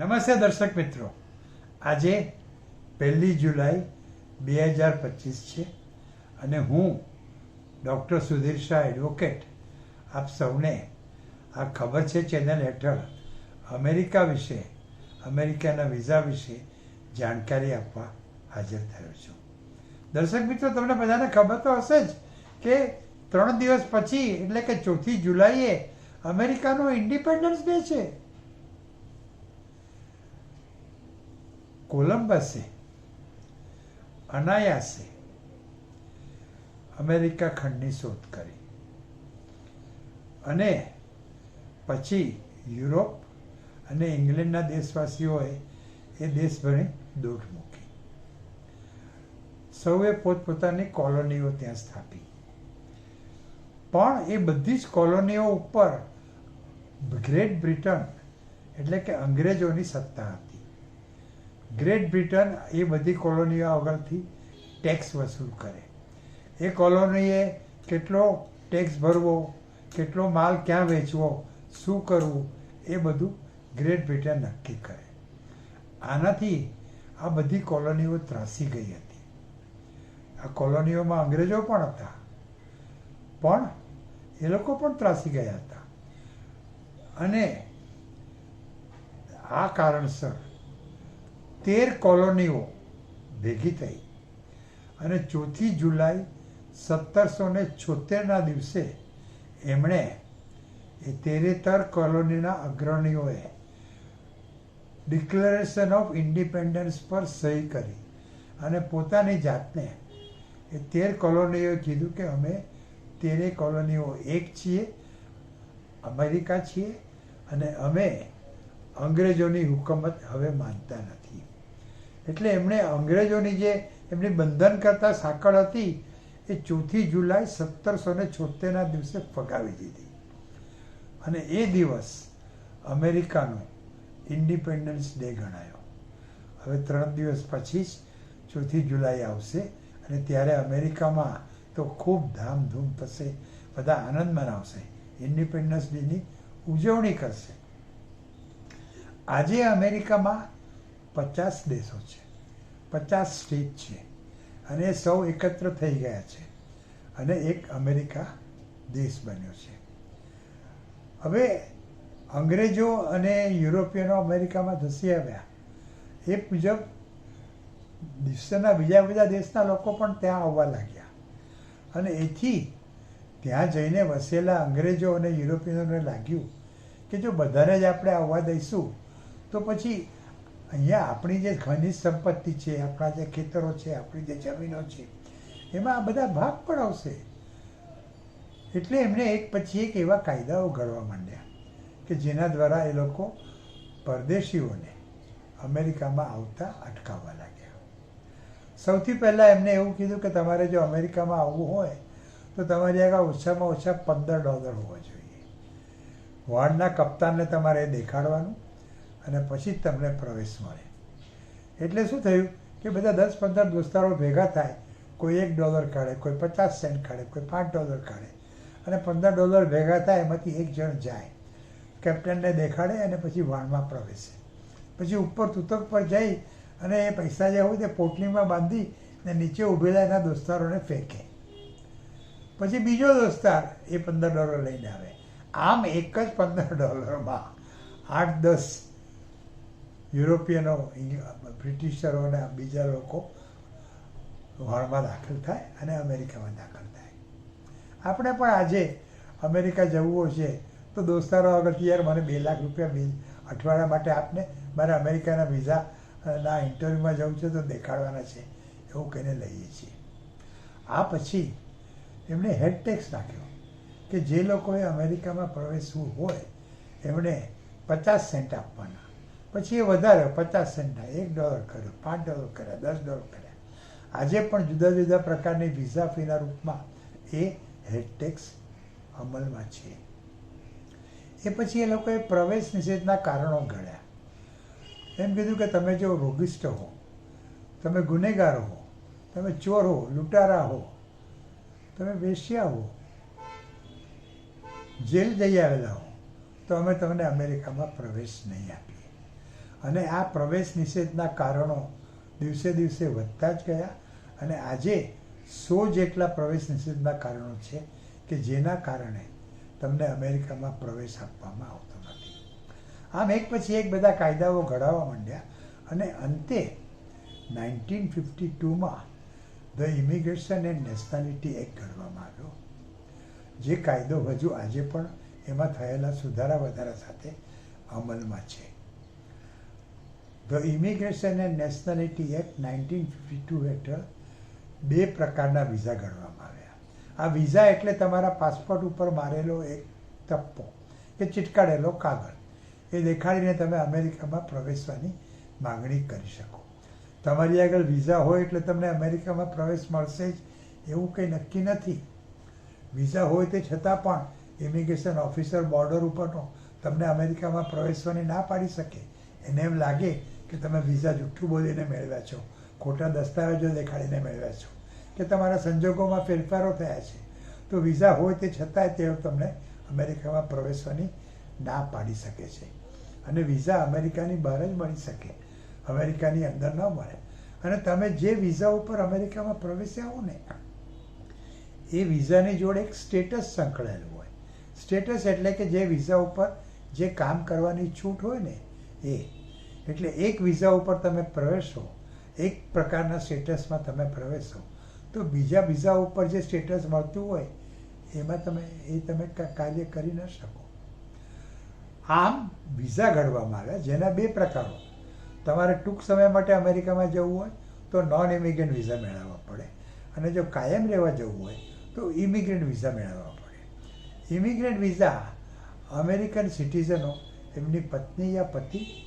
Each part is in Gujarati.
નમસ્તે દર્શક મિત્રો. આજે પહેલી જુલાઈ બે હજાર પચીસ છે અને હું ડૉક્ટર સુધીર શાહ એડવોકેટ આપ સૌને આ ખબર છે ચેનલ હેઠળ અમેરિકા વિશે, અમેરિકાના વિઝા વિશે જાણકારી આપવા હાજર થયો છું. દર્શક મિત્રો, તમને બધાને ખબર તો હશે જ કે ત્રણ દિવસ પછી એટલે કે ચોથી જુલાઈએ અમેરિકાનો ઇન્ડિપેન્ડન્સ ડે છે. કોલંબસે, અનાયાસે અમેરિકા ખંડની શોધ કરી અને પછી યુરોપ અને ઇંગ્લેન્ડના દેશવાસીઓએ એ દેશભરે દોટ મૂકી. સૌએ પોતપોતાની કોલોનીઓ ત્યાં સ્થાપી. પણ એ બધી જ કોલોનીઓ ઉપર ગ્રેટ બ્રિટન એટલે કે અંગ્રેજોની સત્તા હતી. ગ્રેટ બ્રિટન એ બધી કોલોનીઓ આગળથી ટેક્સ વસૂલ કરે. એ કોલોનીએ કેટલો ટેક્સ ભરવો, કેટલો માલ ક્યાં વેચવો, શું કરવું, એ બધું ગ્રેટ બ્રિટન નક્કી કરે. આનાથી આ બધી કોલોનીઓ ત્રાસી ગઈ હતી. આ કોલોનીઓમાં અંગ્રેજો પણ હતા. પણ એ લોકો પણ ત્રાસી ગયા હતા. અને આ કારણસર તેર કોલોનીઓ ભેગી થઈ. અને ચોથી જુલાઈ સત્તરસો ને છોતેરના દિવસે એમણે એ તેરેતર કોલોનીના અગ્રણીઓએ ડિક્લેરેશન ઓફ ઇન્ડિપેન્ડન્સ પર સહી કરી અને પોતાની જાતને એ તેર કોલોનીઓએ કીધું કે અમે તેરે કોલોનીઓ એક છીએ, અમેરિકા છીએ અને અમે અંગ્રેજોની હુકમત હવે માનતા નથી. એટલે એમણે અંગ્રેજોની જે એમની બંધન કરતા સાંકળ હતી, એ ચોથી જુલાઈ સત્તરસો ને છોતેરના દિવસે ફગાવી દીધી. અને એ દિવસ અમેરિકાનો ઇન્ડિપેન્ડન્સ ડે ગણાયો. હવે ત્રણ દિવસ પછી જ ચોથી જુલાઈ આવશે અને ત્યારે અમેરિકામાં તો ખૂબ ધામધૂમ થશે, બધા આનંદ મનાવશે ઇન્ડિપેન્ડન્સ ડેની ઉજવણી કરશે. આજે અમેરિકામાં પચાસ દેશો છે. પચાસ સ્ટેટ છે. અને સૌ એકત્ર થઈ ગયા છે. અને એક અમેરિકા દેશ બન્યો છે. હવે અંગ્રેજો અને યુરોપિયનો અમેરિકામાં ધસી આવ્યા. એ મુજબ વિશ્વના બીજા બધા દેશના લોકો પણ ત્યાં આવવા લાગ્યા. અને એથી ત્યાં જઈને વસેલા અંગ્રેજો અને યુરોપિયનોને લાગ્યું કે જો બધાને જ આપણે આવવા દઈશું તો પછી અહીંયા આપણી જે ખનિજ સંપત્તિ છે, આપણા જે ખેતરો છે, આપણી જે જમીનો છે, એમાં આ બધા ભાગ પણ આવશે. એટલે એમણે એક પછી એક એવા કાયદાઓ ઘડવા માંડ્યા કે જેના દ્વારા એ લોકો પરદેશીઓને અમેરિકામાં આવતા અટકાવવા લાગ્યા. સૌથી પહેલાં એમને એવું કીધું કે તમારે જો અમેરિકામાં આવવું હોય, તો તમારી આગળ ઓછામાં ઓછા પંદર ડોલર હોવા જોઈએ. વાળના કપ્તાનને તમારે દેખાડવાનું અને પછી જ તમને પ્રવેશ મળે. એટલે શું થયું કે બધા દસ પંદર દોસ્તારો ભેગા થાય, કોઈ એક ડોલર કાઢે, કોઈ પચાસ સેન્ટ કાઢે, કોઈ પાંચ ડોલર કાઢે અને પંદર ડોલર ભેગા થાય એમાંથી એક જણ જાય. કેપ્ટનને દેખાડે અને પછી વાણમાં પ્રવેશે. પછી ઉપર તૂતક પર જઈ અને એ પૈસા જે હોય તે પોટલીમાં બાંધી ને નીચે ઊભેલા એના દોસ્તારોને ફેંકે. પછી બીજો દોસ્તાર એ પંદર ડોલર લઈને આવે. આમ એક જ પંદર ડોલરમાં આઠ દસ યુરોપિયનો બ્રિટિશરો અને બીજા લોકો વાળમાં દાખલ થાય અને અમેરિકામાં દાખલ થાય. આપણે પણ આજે અમેરિકા જવું છે તો દોસ્તારો આગળથી યાર, મને બે લાખ રૂપિયા અઠવાડિયા માટે આપને. મારે અમેરિકાના વિઝા ના ઇન્ટરવ્યૂમાં જવું છે તો દેખાડવાના છે. એવું કહીને લઈએ છીએ. આ પછી એમણે હેડ ટેક્સ નાખ્યો કે જે લોકોએ અમેરિકામાં પ્રવેશવું હોય એમણે પચાસ સેન્ટ આપવાના. પછી એ વધારે, પચાસ સેન્ટના એક ડોલર કર્યો પાંચ ડોલર કર્યા દસ ડોલર કર્યા આજે પણ જુદા જુદા પ્રકારની વિઝા ફીના રૂપમાં એ હેડટેક્સ અમલમાં છે. એ પછી એ લોકોએ પ્રવેશ નિષેધના કારણો ઘડ્યા. એમ કીધું કે તમે જો રોગિષ્ટ હો, તમે ગુનેગાર હો, તમે ચોર હો, લૂંટારા હો, તમે વેશ્યા હો, જેલ જઈ આવેલા હો તો અમે તમને અમેરિકામાં પ્રવેશ નહીં આપીએ. અને આ પ્રવેશ નિષેધના કારણો દિવસે દિવસે વધતા જ ગયા અને આજે સો જેટલા પ્રવેશ નિષેધના કારણો છે કે જેના કારણે તમને અમેરિકામાં પ્રવેશ આપવામાં આવતો નથી. આમ એક પછી એક બધા કાયદાઓ ઘડાવા માંડ્યા અને અંતે nineteen fifty ટુમાં the immigration and nationality act ઘડવામાં આવ્યો. જે કાયદો હજુ આજે પણ એમાં થયેલા સુધારા વધારા સાથે અમલમાં છે. The immigration and nationality act nineteen fifty two હેઠળ બે પ્રકારના વિઝા ગણવામાં આવ્યા. આ વિઝા એટલે તમારા પાસપોર્ટ ઉપર મારેલો એક તપ્પો કે ચીટકાડેલો કાગળ. એ દેખાડીને તમે અમેરિકામાં પ્રવેશવાની માગણી કરી શકો. તમારી આગળ વિઝા હોય એટલે તમને અમેરિકામાં પ્રવેશ મળશે જ, એવું કંઈ નક્કી નથી. વિઝા હોય તે છતાં પણ ઇમિગ્રેશન ઓફિસર બોર્ડર ઉપરનો તમને અમેરિકામાં પ્રવેશવાની ના પાડી શકે. એને એમ લાગે કે તમે વિઝા જુઠ્ઠું બોલીને મેળવ્યા છો. ખોટા દસ્તાવેજો દેખાડીને મેળવ્યા છો. કે તમારા સંજોગોમાં ફેરફારો થયા છે. તો વિઝા હોય તે છતાંય તેઓ તમને અમેરિકામાં પ્રવેશવાની ના પાડી શકે છે. અને વિઝા અમેરિકાની બહાર જ મળી શકે. અમેરિકાની અંદર ન મળે. અને તમે જે વિઝા ઉપર અમેરિકામાં પ્રવેશ્યા હો ને, એ વિઝાની જોડે એક સ્ટેટસ સંકળાયેલું હોય. સ્ટેટસ એટલે કે જે વિઝા ઉપર જે કામ કરવાની છૂટ હોય ને, એ એટલે એક વિઝા ઉપર તમે પ્રવેશો, એક પ્રકારના સ્ટેટસમાં તમે પ્રવેશો, તો બીજા વિઝા ઉપર જે સ્ટેટસ મળતું હોય, એમાં તમે, એ તમે કાર્ય કરી ન શકો. આમ વિઝા ઘડવામાં આવ્યા જેના બે પ્રકારો. તમારે ટૂંક સમય માટે અમેરિકામાં જવું હોય, તો નોન ઇમિગ્રન્ટ વિઝા મેળવવા પડે. અને જો કાયમ રહેવા જવું હોય, તો ઇમિગ્રન્ટ વિઝા મેળવવા પડે. ઇમિગ્રન્ટ વિઝા અમેરિકન સિટીઝનો એમની પત્ની યા પતિ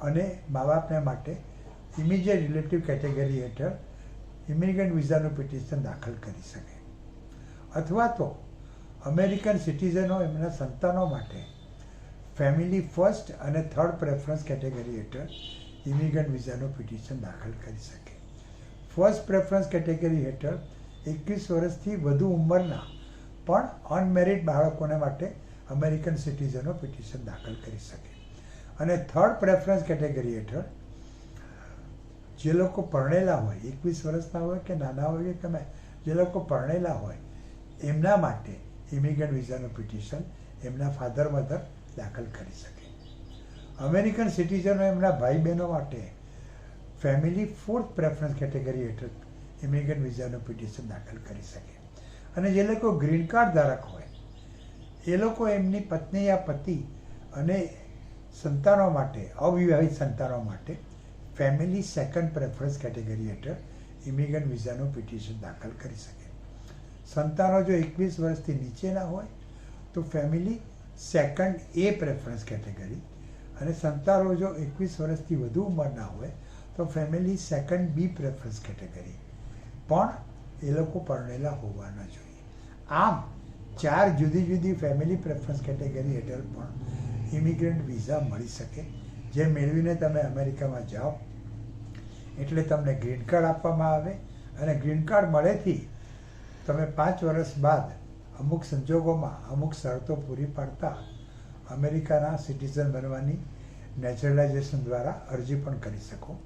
અને મા બાપને માટે ઇમિડિયેટ રિલેટિવ કેટેગરી હેઠળ ઇમિગ્રન્ટ વિઝાનું પિટિશન દાખલ કરી શકે. અથવા તો અમેરિકન સિટીઝનો એમના સંતાનો માટે ફેમિલી ફર્સ્ટ અને થર્ડ પ્રેફરન્સ કેટેગરી હેઠળ ઇમિગ્રન્ટ વિઝાનું પિટિશન દાખલ કરી શકે. ફર્સ્ટ પ્રેફરન્સ કેટેગરી હેઠળ એકવીસ વર્ષથી વધુ ઉંમરના પણ અનમેરિડ બાળકોને માટે અમેરિકન સિટીઝનો પિટિશન દાખલ કરી શકે. અને થર્ડ પ્રેફરન્સ કેટેગરી હેઠળ જે લોકો પરણેલા હોય, એકવીસ વર્ષના હોય કે નાના હોય કે તમે જે લોકો પરણેલા હોય, એમના માટે ઇમિગ્રન્ટ વિઝાનું પિટિશન એમના ફાધર મધર દાખલ કરી શકે. અમેરિકન સિટીઝનો એમના ભાઈ બહેનો માટે ફેમિલી ફોર્થ પ્રેફરન્સ કેટેગરી હેઠળ ઇમિગ્રન્ટ વિઝાનું પિટિશન દાખલ કરી શકે. અને જે લોકો ગ્રીન કાર્ડ ધારક હોય, એ લોકો એમની પત્ની યા પતિ અને સંતાનો માટે, અવિવાહિત સંતાનો માટે ફેમિલી સેકન્ડ પ્રેફરન્સ કેટેગરી હેઠળ ઇમિગ્રન્ટ વિઝાનું પિટિશન દાખલ કરી શકે. સંતાનો જો એકવીસ વર્ષથી નીચેના હોય, તો family second A preference category અને સંતાનો જો એકવીસ વર્ષથી વધુ ઉંમરના હોય, તો family second B preference category પણ એ લોકો પરણેલા હોવાના જોઈએ. આમ, ચાર જુદી જુદી ફેમિલી પ્રેફરન્સ કેટેગરી હેઠળ પણ ઇમિગ્રન્ટ વિઝા મળી શકે, જે મેળવીને તમે અમેરિકામાં જાઓ. એટલે તમને ગ્રીન કાર્ડ આપવામાં આવે અને ગ્રીન કાર્ડ મળેથી તમે પાંચ વર્ષ બાદ અમુક સંજોગોમાં અમુક શરતો પૂરી પાડતા અમેરિકાના સિટીઝન બનવાની નેચરલાઇઝેશન દ્વારા અરજી પણ કરી શકો.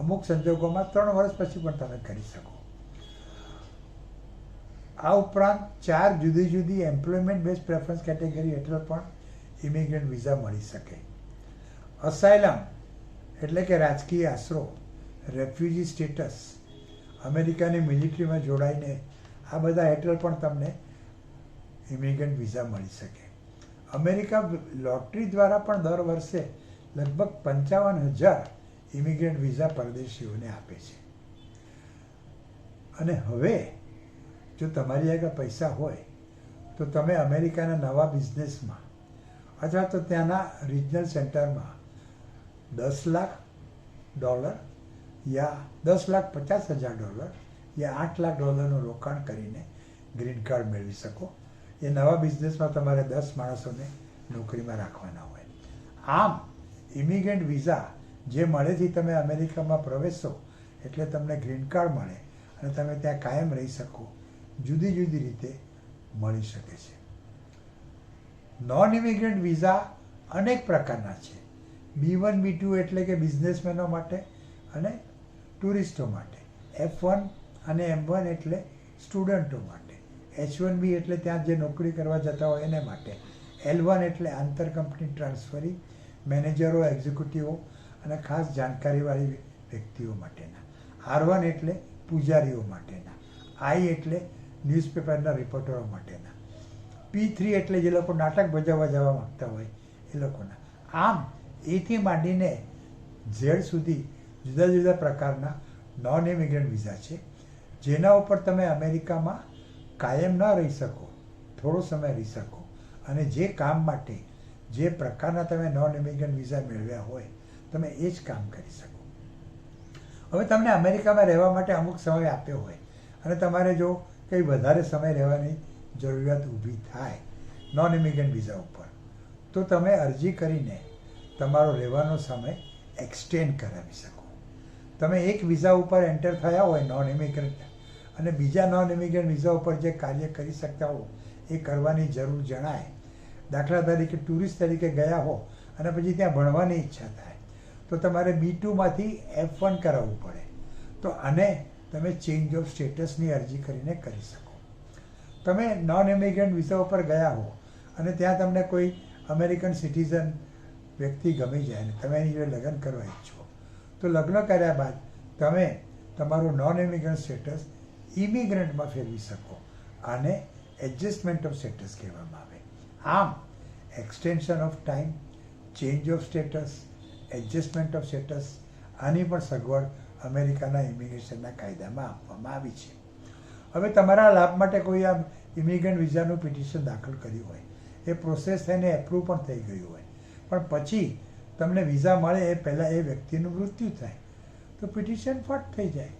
અમુક સંજોગોમાં ત્રણ વર્ષ પછી પણ તમે કરી શકો. આ ઉપરાંત ચાર જુદી જુદી એમ્પ્લોયમેન્ટ બેઝ પ્રેફરન્સ કેટેગરી હેઠળ પણ ઇમિગ્રન્ટ વિઝા મળી શકે. અસાયલમ એટલે કે રાજકીય આશરો રેફ્યુજી સ્ટેટસ અમેરિકાની મિલિટરીમાં જોડાઈને આ બધા હેઠળ પણ તમને ઇમિગ્રન્ટ વિઝા મળી શકે. અમેરિકા લોટરી દ્વારા પણ દર વર્ષે લગભગ પંચાવન હજાર ઇમિગ્રન્ટ વિઝા પરદેશીઓને આપે છે. અને હવે જો તમારી આગળ પૈસા હોય, તો તમે અમેરિકાના નવા બિઝનેસમાં અથવા તો ત્યાંના રિજનલ સેન્ટરમાં દસ લાખ ડોલર યા દસ લાખ પચાસ હજાર ડોલર યા આઠ લાખ ડોલરનું રોકાણ કરીને ગ્રીન કાર્ડ મેળવી શકો. એ નવા બિઝનેસમાં તમારે દસ માણસોને નોકરીમાં રાખવાના હોય. આમ ઇમિગ્રન્ટ વિઝા જે મળેથી તમે અમેરિકામાં પ્રવેશો, એટલે તમને ગ્રીન કાર્ડ મળે અને તમે ત્યાં કાયમ રહી શકો, જુદી જુદી રીતે મળી શકે છે. નોન ઇમિગ્રન્ટ વિઝા અનેક પ્રકારના છે. બી વન બી ટુ એટલે કે બિઝનેસમેનો માટે અને ટુરિસ્ટો માટે. એફ વન અને એમ વન એટલે સ્ટુડન્ટો માટે. એચ વન બી એટલે ત્યાં જે નોકરી કરવા જતા હોય એને માટે. એલ વન એટલે આંતર કંપની ટ્રાન્સફરી, મેનેજરો, એક્ઝિક્યુટિવો અને ખાસ જાણકારીવાળી વ્યક્તિઓ માટેના. આર વન એટલે પૂજારીઓ માટેના. આઈ એટલે ન્યૂઝપેપરના રિપોર્ટરો માટેના. પી થ્રી એટલે જે લોકો નાટક ભજવવા જવા માગતા હોય, એ લોકોના. આમ, એથી માંડીને ઝેડ સુધી જુદા જુદા પ્રકારના નોન ઇમિગ્રન્ટ વિઝા છે, જેના ઉપર તમે અમેરિકામાં કાયમ ન રહી શકો, થોડો સમય રહી શકો, અને જે કામ માટે, જે પ્રકારના તમે નોન ઇમિગ્રન્ટ વિઝા મેળવ્યા હોય, તમે એ જ કામ કરી શકો. હવે તમને અમેરિકામાં રહેવા માટે અમુક સમય આપ્યો હોય, અને તમારે જો કંઈ વધારે સમય રહેવાની જરૂરિયાત ઊભી થાય નોન ઇમિગ્રન્ટ વિઝા ઉપર. તો તમે અરજી કરીને તમારો રહેવાનો સમય એક્સટેન્ડ કરાવી શકો. તમે એક વિઝા ઉપર એન્ટર થયા હોય નોન ઇમિગ્રન્ટ અને બીજા નોન ઇમિગ્રન્ટ વિઝા ઉપર જે કાર્ય કરી શકતા હો, એ કરવાની જરૂર જણાય. દાખલા તરીકે ટુરિસ્ટ તરીકે ગયા હો અને પછી ત્યાં ભણવાની ઈચ્છા થાય, તો તમારે બી ટુમાંથી એફ વન કરાવવું પડે. તો આને તમે ચેન્જ ઓફ સ્ટેટસની અરજી કરીને કરી શકો. તમે નોન ઇમિગ્રન્ટ વિઝા ઉપર ગયા હો અને ત્યાં તમને કોઈ અમેરિકન સિટીઝન વ્યક્તિ ગમી જાય અને તમે એની જોડે લગ્ન કરવા ઈચ્છો, તો લગ્ન કર્યા બાદ તમે તમારું નોન ઇમિગ્રન્ટ સ્ટેટસ ઇમિગ્રન્ટમાં ફેરવી શકો. આને એડજસ્ટમેન્ટ ઓફ સ્ટેટસ કહેવામાં આવે. આમ extension of time change of status adjustment of status આની પણ સગવડ અમેરિકાના ઇમિગ્રેશનના કાયદામાં આપવામાં આવી છે. હવે તમારા લાભ માટે કોઈ આમ ઇમિગ્રન્ટ વિઝાનું પિટિશન દાખલ કર્યું હોય. એ પ્રોસેસ થઈને એપ્રૂવ પણ થઈ ગયું હોય. પણ પછી તમને વિઝા મળે એ પહેલાં એ વ્યક્તિનું મૃત્યુ થાય. તો પિટિશન ફટ થઈ જાય.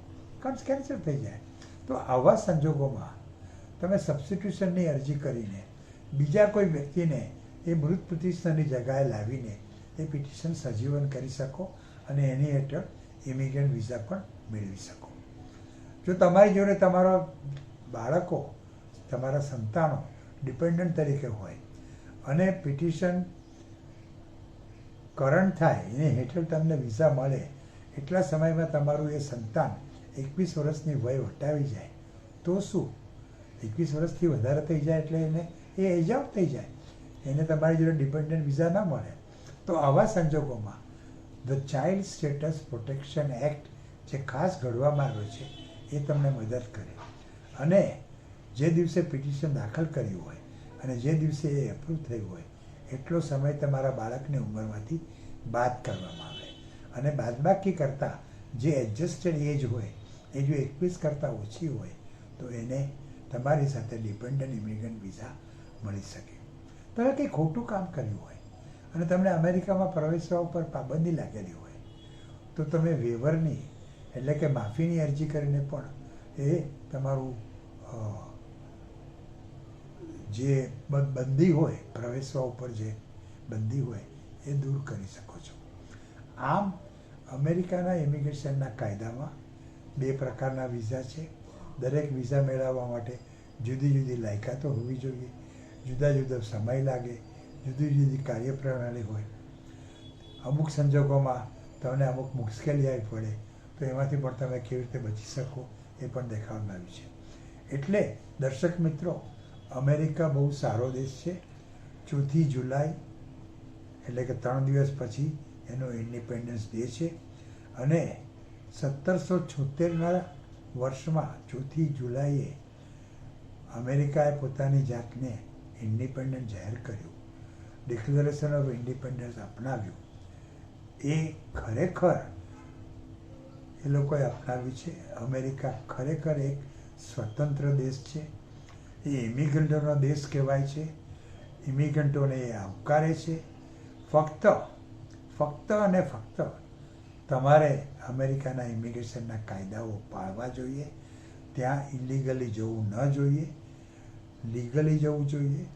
કન્સ કેન્સલ થઈ જાય. તો આવા સંજોગોમાં તમે સબસ્ટિટ્યુશનની અરજી કરીને બીજા કોઈ વ્યક્તિને એ મૃત પિટિશનની જગાએ લાવીને એ પિટિશન સજીવન કરી શકો અને એની હેઠળ ઇમિગ્રન્ટ વિઝા પણ મેળવી શકો. જો તમારી જોડે તમારા બાળકો, તમારા સંતાનો ડિપેન્ડન્ટ તરીકે હોય અને પિટિશન કરંટ થાય, એની હેઠળ તમને વિઝા મળે, એટલા સમયમાં તમારું એ સંતાન એકવીસ વર્ષની વય વટાવી જાય, તો શું? એકવીસ વર્ષથી વધારે થઈ જાય એટલે એને એ એજ થઈ જાય. એને તમારી જોડે ડિપેન્ડન્ટ વિઝા ના મળે. તો આવા સંજોગોમાં the child status protection act જે ખાસ ઘડવામાં આવ્યો છે એ તમને મદદ કરે. અને જે દિવસે પિટિશન દાખલ કર્યું હોય અને જે દિવસે એ એપ્રુવ થયું હોય, એટલો સમય તમારા બાળકની ઉંમરમાંથી બાદ કરવામાં આવે. અને બાદબાકી કરતાં જે એડજસ્ટેડ એજ હોય, એ જો એકવીસ કરતાં ઓછી હોય, તો એને તમારી સાથે ડિપેન્ડન્ટ ઇમિગ્રન્ટ વિઝા મળી શકે. તમે કંઈ ખોટું કામ કર્યું હોય અને તમને અમેરિકામાં પ્રવેશવા ઉપર પાબંદી લાગેલી હોય, તો તમે વેવરની એટલે કે માફીની અરજી કરીને પણ એ તમારું જે બંદી હોય, પ્રવેશવા ઉપર જે બંદી હોય, એ દૂર કરી શકો છો. આમ અમેરિકાના ઇમિગ્રેશનના કાયદામાં બે પ્રકારના વિઝા છે. દરેક વિઝા મેળવવા માટે જુદી જુદી લાયકાતો હોવી જોઈએ. જુદા જુદા સમય લાગે, જુદી જુદી કાર્યપ્રણાલી હોય. અમુક સંજોગોમાં તમને અમુક મુશ્કેલી આવી પડે તો એમાંથી પણ તમે કેવી રીતે બચી શકો એ પણ દેખાડવામાં આવ્યું છે. એટલે દર્શક મિત્રો, અમેરિકા બહુ સારો દેશ છે. ચોથી જુલાઈ, એટલે કે ત્રણ દિવસ પછી એનો ઇન્ડિપેન્ડન્સ ડે છે. અને સત્તરસો છોતેરના વર્ષમાં ચોથી જુલાઈએ અમેરિકાએ પોતાની જાતને ઇન્ડિપેન્ડન્ટ જાહેર કર્યું. ડિક્લેરેશન ઓફ ઇન્ડિપેન્ડન્સ અપનાવ્યું. એ ખરેખર એ લોકોએ અપનાવ્યું છે. અમેરિકા ખરેખર એક સ્વતંત્ર દેશ છે. એ ઇમિગ્રન્ટોનો દેશ કહેવાય છે. ઇમિગ્રન્ટોને એ આવકારે છે. ફક્ત ફક્ત અને ફક્ત તમારે અમેરિકાના ઇમિગ્રેશનના કાયદાઓ પાળવા જોઈએ. ત્યાં ઇલીગલી જવું ન જોઈએ. લીગલી જવું જોઈએ.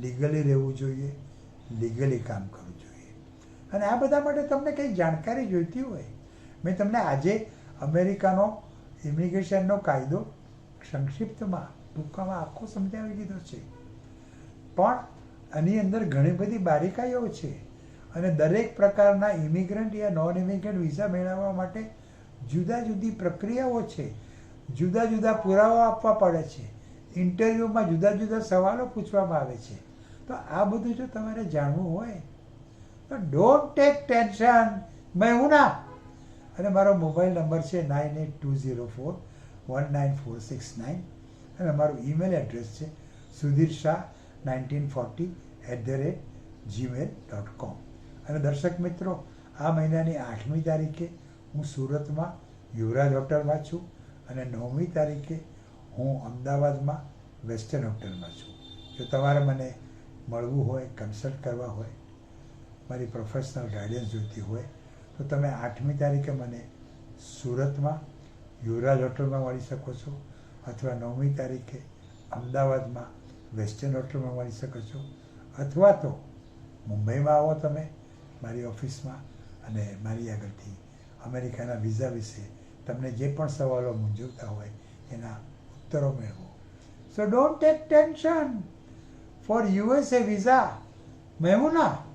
લીગલી રહેવું જોઈએ. લીગલી કામ કરવું જોઈએ. અને આ બધા માટે તમને કંઈ જાણકારી જોઈતી હોય? મેં તમને આજે અમેરિકાનો ઇમિગ્રેશનનો કાયદો સંક્ષિપ્તમાં ટૂંકામાં આખો સમજાવી દીધો છે. પણ આની અંદર ઘણી બધી બારીકાઈઓ છે અને દરેક પ્રકારના ઇમિગ્રન્ટ યા નોન ઇમિગ્રન્ટ વિઝા મેળવવા માટે જુદા જુદી પ્રક્રિયાઓ છે. જુદા જુદા પુરાવા આપવા પડે છે. ઇન્ટરવ્યૂમાં જુદા જુદા સવાલો પૂછવામાં આવે છે. તો આ બધું જો તમારે જાણવું હોય, તો ડોન્ટ ટેક ટેન્શન મેં હું ના અને મારો મોબાઈલ નંબર છે nine eight two zero four one nine four six nine. અને મારું ઈમેલ એડ્રેસ છે Sudhir Shah nineteen forty at the rate Gmail dot com. અને દર્શક મિત્રો, આ મહિનાની આઠમી તારીખે હું સુરતમાં યુવરાજ હોટલમાં છું અને નવમી તારીખે હું અમદાવાદમાં વેસ્ટર્ન હોટલમાં છું. જો તમારે મને મળવું હોય, કન્સલ્ટ કરવા હોય, મારી પ્રોફેશનલ ગાઈડન્સ જોઈતી હોય તો તમે આઠમી તારીખે મને સુરતમાં, યુવરાજ હોટલમાં મળી શકો છો અથવા નવમી તારીખે અમદાવાદમાં, વેસ્ટર્ન હોટલમાં મળી શકો છો. અથવા તો મુંબઈમાં આવો તમે, મારી ઓફિસમાં, અને મારી આગળથી અમેરિકાના વિઝા વિશે તમને જે પણ સવાલો મૂંઝવતા હોય, એના ઉત્તરો મેળવો. So don't take tension for USA visa મેમુના